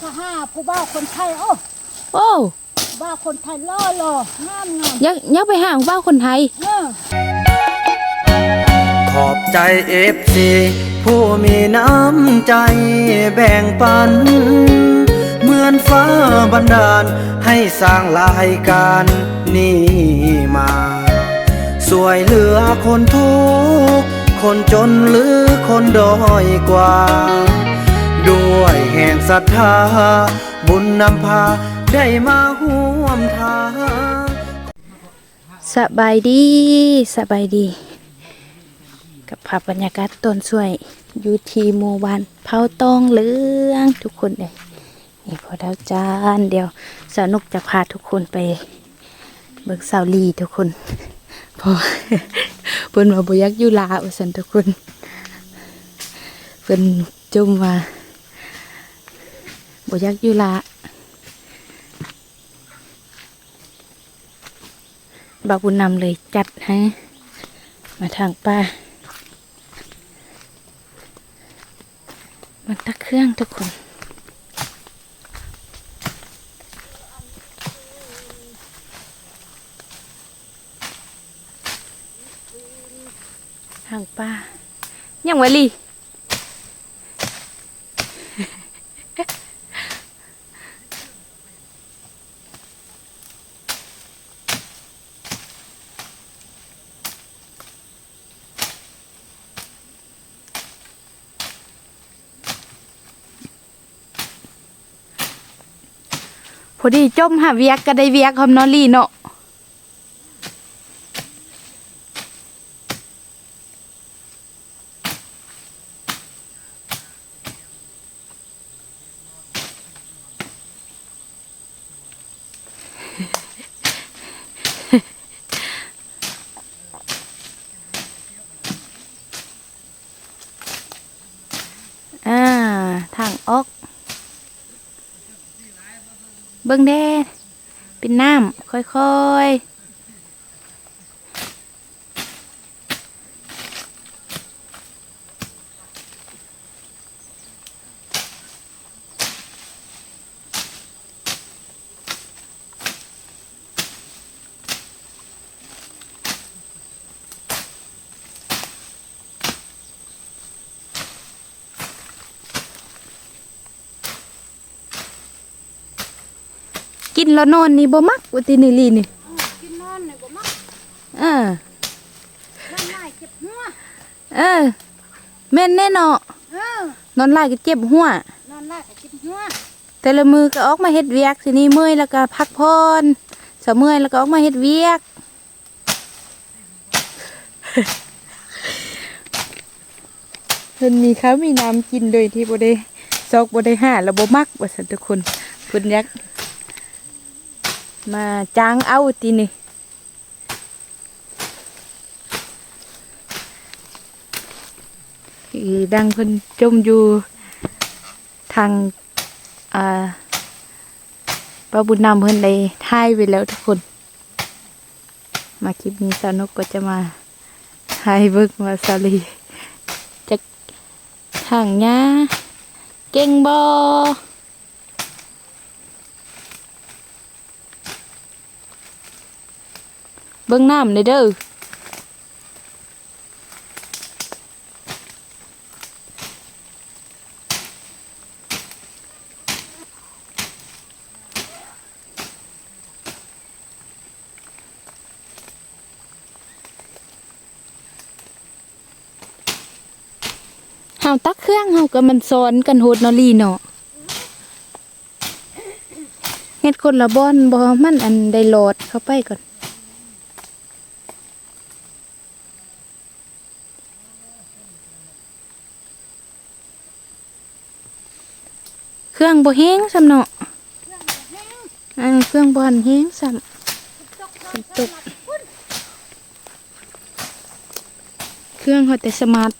ถ้าห้าผู้บ่าวคนไทยโอ้โอ้บ่าวคนไทยล่อหล่องามงามอยักอยักไปหาของบ้าวคนไทย เออขอบใจเอฟซีผู้มีน้ำใจแบ่งปัน เหมือนฟ้าบันดาล ให้สร้างรายการนี้มา สวยเหลือคนทุกข์คนจนหรือคนด้อยกว่า ด้วยแห่งศรัทธา บุญนำพาได้มาห่วมทางสบายดีสบายดี กับภาพบรรยากาศต้นสวยอยู่ที่หมู่บ้านเผาตองเหลืองทุกคนเลยนี่พอดาวจานเดียวสนุกจะพาทุกคนไปเบิกสาวลีทุกคนพอเพิ่นมาบอยักอยู่ลาอุสันทุกคนเพิ่นจมว่า บยักยู่ลาบาบุญนำเลยจัดให้ มาทางป้า มันตักเครื่องทุกคนทางป้า ยังวลี พอดีจมหาเวียกก็ได้เวียกคอมนอรี่เนาะ อ่า ทางออก เบิ่งแด้เป็นน้ำค่อยๆ แล้วนอนนี่บ่มักว่าตินี่ลีนี่กินนอนเนี่ยบ่มักเออน้ำลายเจ็บหัวเออแม่นแน่เนาะเออนอนหลายก็เจ็บหัวนอนลายก็เจ็บหัวแต่ละมือก็ออกมาเฮ็ดเวียกทีนี้เมื่อยแล้วก็พักผ่อนสะเมื่อยแล้วก็ออกมาเฮ็ดเวียกเพิ่นมีข้าวมีน้ำกินโดยที่บ่ได้ซอกบ่ได้หาแล้วบ่มักว่าซั่นทุกคนเพิ่นอยาก มาจ้างเอาตินี่อีดังเพิ่นจมอยู่ทางอ่าป้าบุญนำเพิ่นได้ท่ายไปแล้วทุกคน มาคลิปนี้สาวนุกก็จะมาถ่ายเบิกมาสาลีจะทางหญ้าเก่งบอ เบิ่งน้ำเลยเด้อเฮาตักเครื่องเฮาก็มันซ้อนกันโหดนอลีเนาะเฮ็ดคนละบอนบ่มันอันได้โหลดเข้าไปก่อน รื่องบ่แห้งซำเนาะอันเครื่องบ่หันแห้งซ้ำฝนตก เครื่องเขาแต่สมาร์ท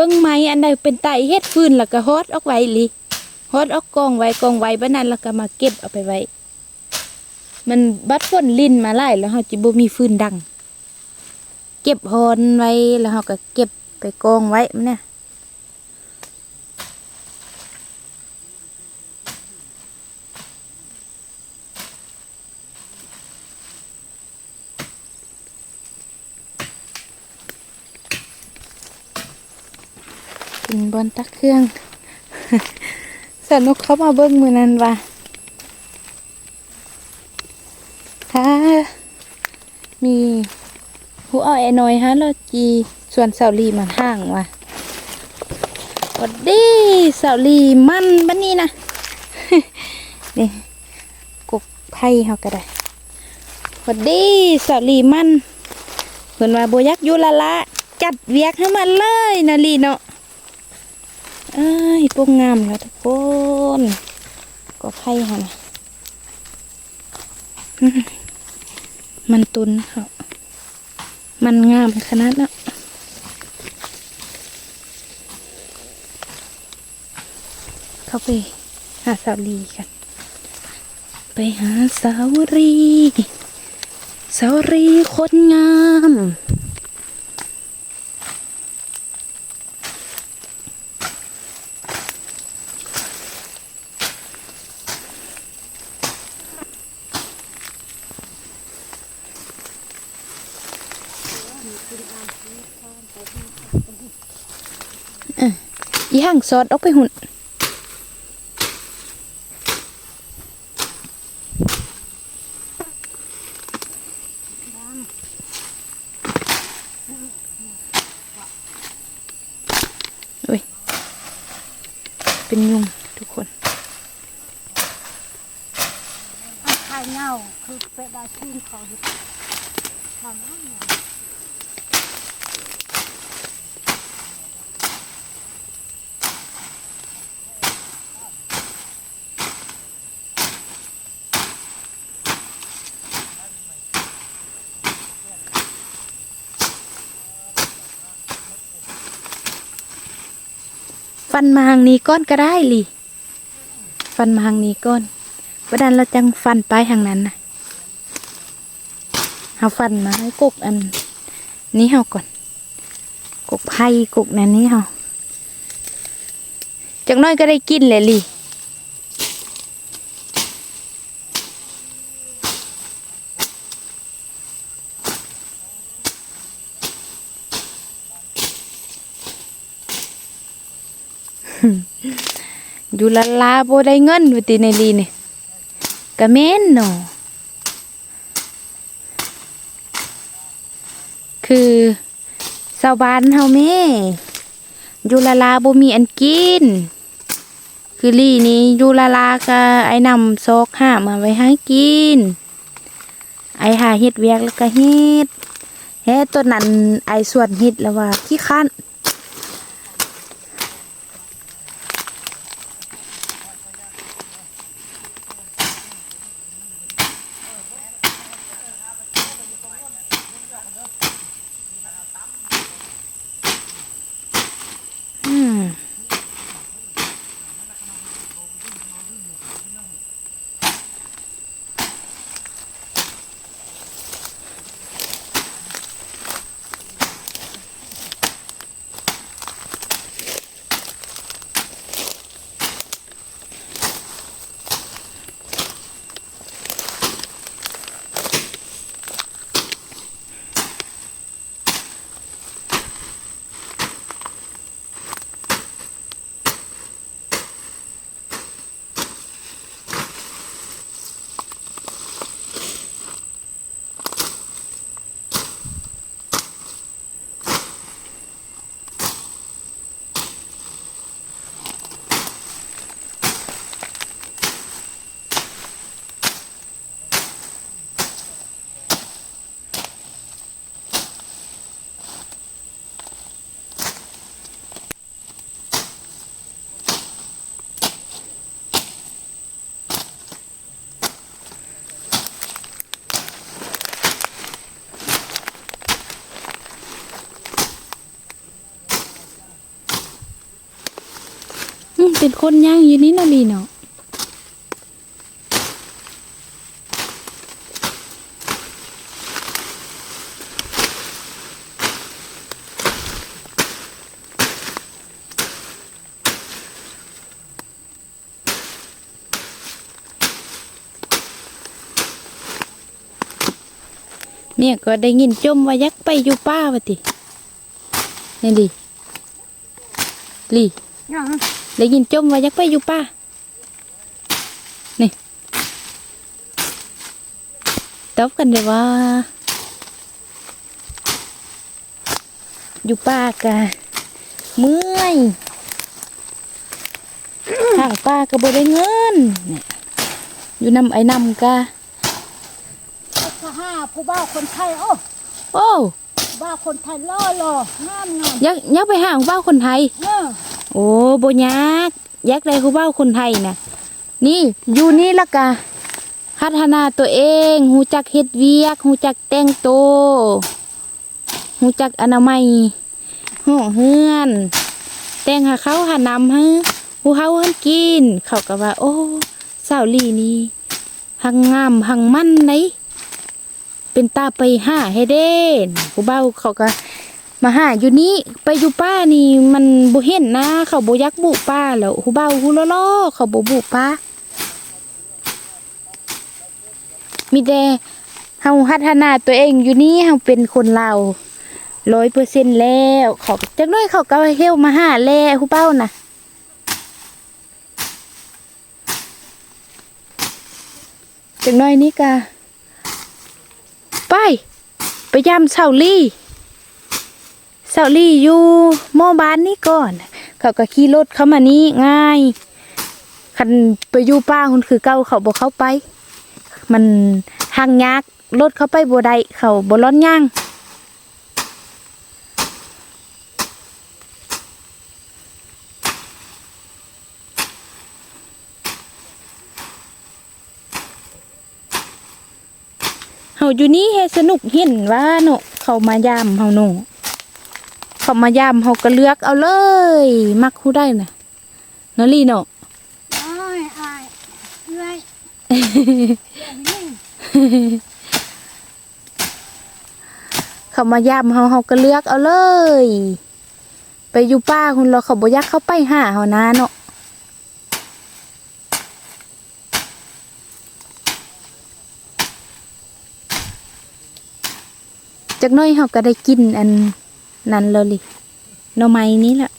เบิ้งไม้อันใดเป็นไตเฮ็ดฟืนแล้วก็ฮอดออกไว้อีหลิฮอดออกกองไว้กองไว้บัดนั้นแล้วก็มาเก็บเอาไปไว้ มันบัดฝนลิ้นมาหลายแล้วเฮาจิบ่มีฟืนดัง เก็บฮอนไว้แล้วเฮาก็เก็บไปกองไว้มันเนี่ย กินบอนตักเครื่องสนุกเข้ามาเบิ่งมือนั้นว่าถ้ามีผู้เอาไอ้น้อยฮะเราจีส่วนเสาลีมันห่างว่ะวัดดีเสาลีมันบันนี้นะนี่กกไผ่เฮาก็ได้วัดดีเสาลีมันเพิ่นว่าบ่อยักยู่ละละจัดเวียกให้มันเลยนาลีเนาะ เอ้ยปงงามแล้วทุกคนก็ไข่ฮะนะมันตุนเขามันงามขนาดนั้นเข้าไปหาสาวลีกัน ไปหาสาวรี สาวรีคนงาม อีห่างซอดออกไปหุ่นโอ้ย เป็นยุงทุกคน อันไข่เงาคือเป็ดได้ขึ้นของเฮ็ดทำให้เนี่ย ฟันมาทางนี้ก้อนก็ได้ลีฟันมาทางนี้ก้อนประดันเราจังฟันไปทางนั้นนะเอาฟันมาให้กกอันนี้เอาก่อนกกไผ่กกนั้นนี้เอาจักน้อยก็ได้กินเลยลี อยู่ละลาโบได้เงินอยู่ตีในลีนี่กะเม่นเนาะคือชาวบ้านเฮาแม่อยู่ละลาบมีอันกิน คือลีนี้อยู่ละลาก็ไอ้นำซอกห้ามาไว้ให้กิน ไอ้หาเฮ็ดเวียกแล้วก็เฮ็ดเฮ็ดตัวนั้นไอ้ส่วนเฮ็ดแล้วว่าขี้คัน เป็นคนย่างอยู่นี่นาะลีเนาะเนี่ยก็ได้ยินจมว่ายักไปอยู่ป้าวะตินี่ลีลี ได้ยินจมว่ายักไปอยู่ป้านี่ตอบกันเลยว่า อยู่ป้ากะเมื่อยทางป้าก็บ่ได้เงินเนี่ยอยู่นำไอ้นำกะสหาผู้บ่าวคนไทยโอ้โอ้บ่าวคนไทยล่อหล่องามงามยักยักไปหาของเบ้าคนไทยเออโอ้โบยักยักได้คูเบ้าคนไทยนะนี่อยู่นี่ละกะพัฒนาตัวเองหูจักเฮ็ดเวียกหูจักแต่งโตหูจักอนามัยห้อเฮือน แต่งหาเขาหานำให้หูเขาให้กิน เขาก็ว่า โอ้สาวลีนี่หังงามหังมั่นไหนเป็นตาไปห้าให้เด่นผู้เบ้าเขาก็ มาหาอยู่นี่ไปอยู่ป้านี่มันบ่เห็นนะ เขาบ่ยักบุป้าแล้วหูเบาหูล้อๆเขาบ่บุป้ามีแต่เฮาพัฒนาตัวเองอยู่นี่เฮาเป็นคนลาร้อยเปอร์เซ็นต์แล้วเขาจักน้อยเขาก็เฮวมาหาแลหูเป้าน่ะจักน้อยนี้กะไปไปยามเสาลี่าลี่อยู่หม้อบ้านนี่ก่อน เขาก็ขี่รถเข้ามานี่ง่าย คันไปอยู่ป้าคนคือเก่าเขาบอกเข้าไป มันทางยากรถเข้าไปบ่ได้เขาบ่ร้อนย่างเฮาอยู่นี่เฮสนุกเห็นว่าเนาะเขามายามเฮาเนาะ เขามายามเขาก็เลือกเอาเลย มักคูได้น่ะนาลีเนาะอ้ายอ้ายเอ้ยนี่เขามายามเขาเขาก็เลือกเอาเลย ไปอยู่ป้าคุณเราเขาบ่อยักเข้าไปหาเขานะเนาะจากหน้อยเขาก็ได้กินอัน นั้นแล้วลิหน่อไม้นี้แหละ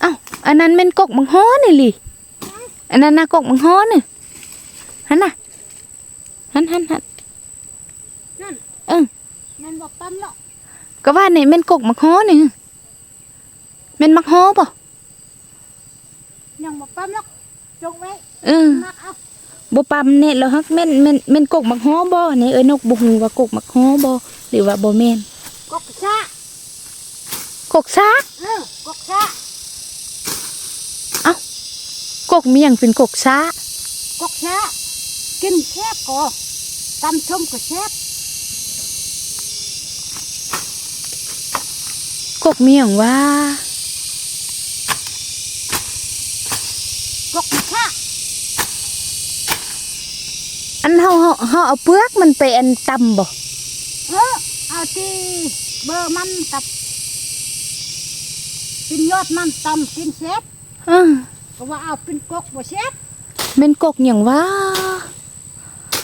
เอ้าอันนั้นเป็นกกมังฮ้อนี่ลิอันนั้นน่ะกกมังฮ้อนี่หันน่ะหันหันหันนั่นเออมันบอกปั๊มหรอกก็ว่านี่แม่นกกมักฮ้อนี่แม่นมักฮ้อป่ะยังบอกปั๊มหรอกจงไว้เออนักเอา บ่ปั๊มเนี่ยแล้วฮักแม่นแม่นแม่นกกมักฮ้อบ่นี่เอ้ยนกบ่ฮู้ว่ากกมักฮ้อบ่หรือว่าบ่แม่นกกชะกกซากเออกกชะกกมีหยังเป็นกกซากกชะกินแซ่บก็ตำชมก็แซ่บกกมีหยังว่ากกชะ อันเฮาเฮาเฮาเอาเปลือกมันไปอันตำบ่เออเอาที่เบอร์มันกับกินยอดมันตำกินแซ่บเออก็ว่าเอาเป็นกกบ่แซ่บแม่นกกหยังว่า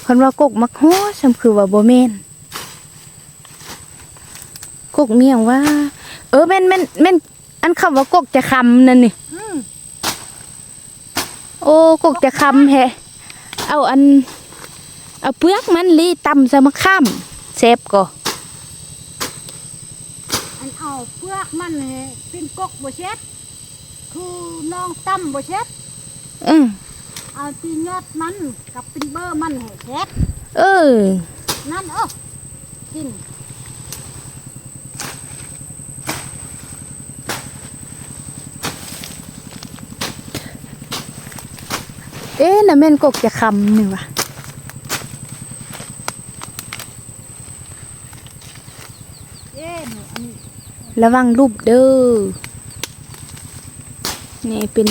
เพิ่นว่ากกมักฮ้อซำคือว่าบ่แม่นกกมีหยังว่า เออแม่นแม่นแม่นอันคำว่ากกจะคำนั่นนี่อืมโอ้กกจะคำแฮะเอาอัน เอาเปลือกมันลีตำใส่มะข้ามเซฟก็อันเอาเปลือกมันให้เป็นกกบ่แซ่บคือน้องตำบ่แซ่บอือเอาที่ยอดมันกับเป็นเบอร์มันให้แซ่บเออ นั่นเอ้อกินเอ๊ะน่ะแม่นกกจะคำนี่วะ เอ๊ะหนูอันนี้ ระวังรูปเด้อนี่เป็น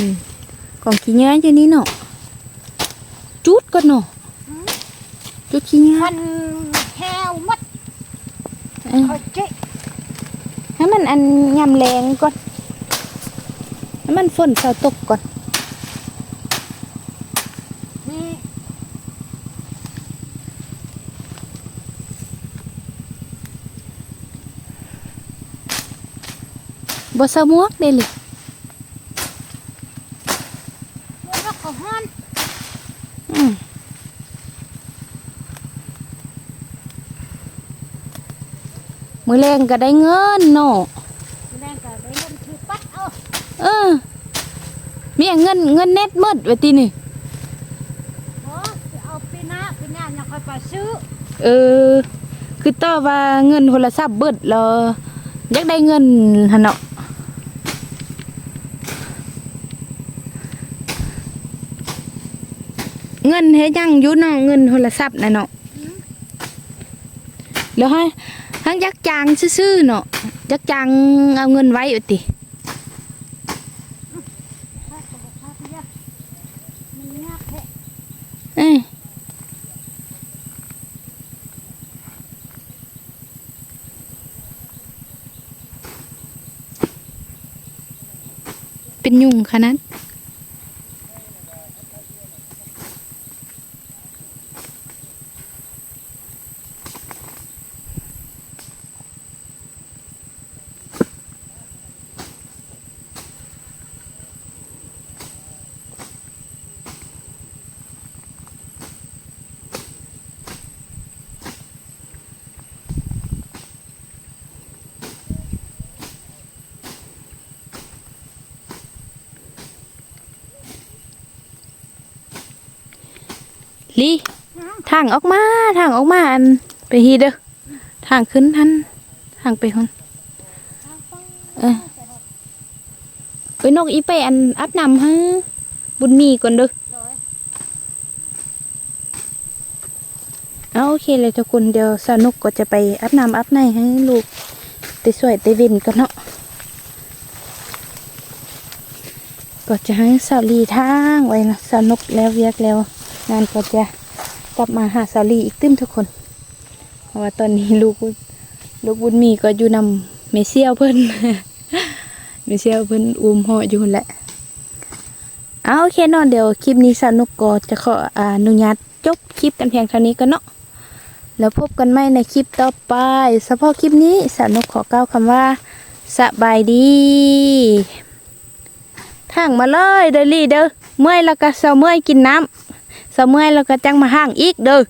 กล่องขี้ยาอยู่นี่เนาะจุดก่อนเนาะจุดขี้ยามันแหวหมัดเออเขาเจ๊ให้มันอันยำแรงก่อนให้มันฝนเสาตกก่อนนี่ บ่สมวกเด้เลยแล้วก็ฮ้อนอืมมือแรงก็ได้เงินเนาะแรงก็ได้เงินคือปัดเอาเออมีเงินเงินเน็ตหมดไว้ตีนี่โอ้สิเอาปีหน้าปีหน้ายังค่อยไปซื้อเออ คือต่อว่าเงินโทรศัพท์เบิดแล้วอยากได้เงินหั่นเนาะ เงินเฮ็ดยังอยู่เนาะเงินโทรศัพท์น่ะเนาะแล้วให้ทั้งยักจางซื่อๆเนาะยักจางเอาเงินไว้อยู่ติถ้าก็บอกว่าพี่อะมันยากแท้เอ้เป็นยุงขนาด ลีทางออกมาทางออกมาอันไปฮีเด้อทางขึ้นทันทางไปคนเออไปนกอีไปอันอาบนำฮะบุญมีก่อนเด้อเลยเอาโอเคเลยทุกคนเดี๋ยวสนุกก็จะไปอาบน้ำอาบในให้ลูกไปสวยไปเวินกันเนาะก็จะให้สาวลีทางไว้นะสนุกแล้วเวียกแล้ว งานก็จะกลับมาหาสาลีอีกตึ้มทุกคน เพราะว่าตอนนี้ลูกลูกบุญมีก็อยู่นำเมเซียวเพิ่นเมเซียวเพิ่นอุ้มห่ออยู่หั่นแหละเอาโอเคนาะเดี๋ยวคลิปนี้สนุกก็จะขออนุญาตจบคลิปกันเพียงเท่านี้ก็เนาะแล้วพบกันใหม่ในคลิปต่อไปเฉพาะคลิปนี้สนุกขอกล่าวคำว่าสบายดีทางมาเลยเดลี่เด้อเมื่อยแล้วก็เสาเมื่อยกินน้ำ สาเมื่อยแล้วก็จังมาห่างอีกเด้อ